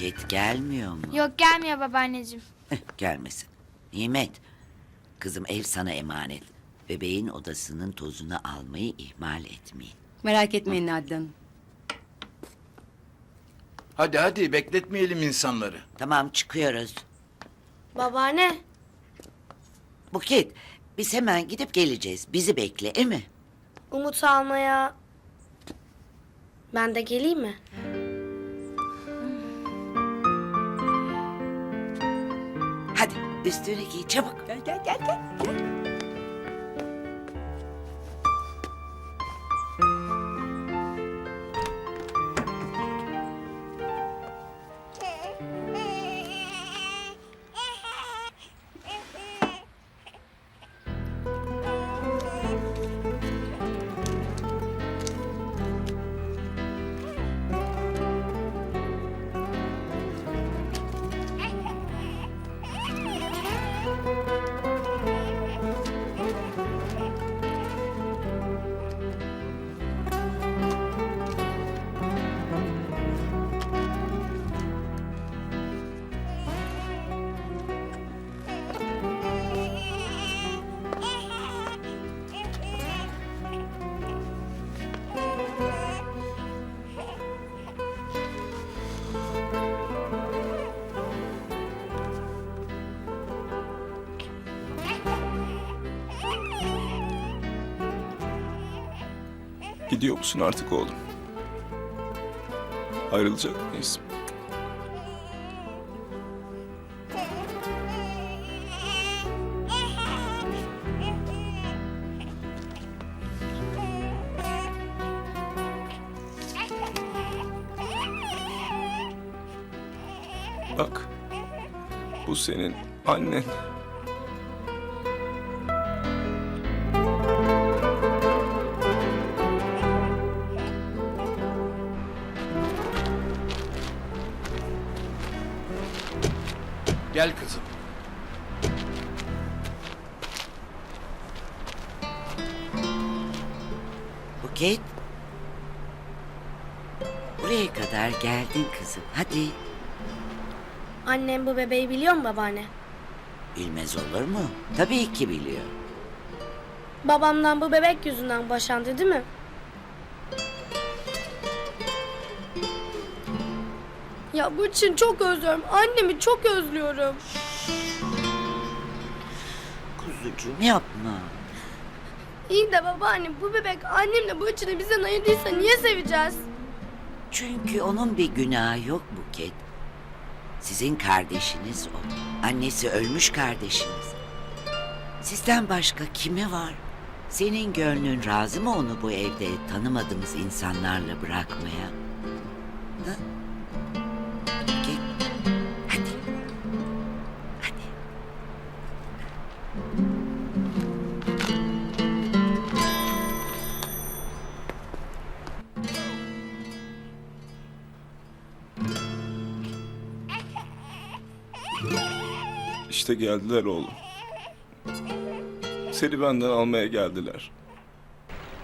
Buket gelmiyor mu? Yok gelmiyor babaanneciğim. Gelmesin. Nimet. Kızım ev sana emanet. Bebeğin odasının tozunu almayı ihmal etmeyin. Merak etmeyin Nadide Hanım. Hadi hadi bekletmeyelim insanları. Tamam çıkıyoruz. Babaanne. Buket biz hemen gidip geleceğiz. Bizi bekle e mi? Umut almaya ben de geleyim mi? Hadi üstüne giy çabuk. Gel gel gel gel. Gidiyor musun artık oğlum? Ayrılacak mıyız? Bak. Bu senin annen. Gel kızım. Buket. Buraya kadar geldin kızım. Hadi. Annem bu bebeği biliyor mu babaanne? Bilmez olur mu? Tabii ki biliyor. Babamdan bu bebek yüzünden boşandı değil mi? Ya bu için çok özlüyorum. Annemi çok özlüyorum. Kuzucuğum yapma. İyi de babaanne bu bebek annemle bu içini bizden ayırdıysa niye seveceğiz? Çünkü onun bir günahı yok Buket. Sizin kardeşiniz o. Annesi ölmüş kardeşiniz. Sizden başka kime var? Senin gönlün razı mı onu bu evde tanımadığımız insanlarla bırakmaya? Ha? İşte geldiler oğlum. Seni benden almaya geldiler.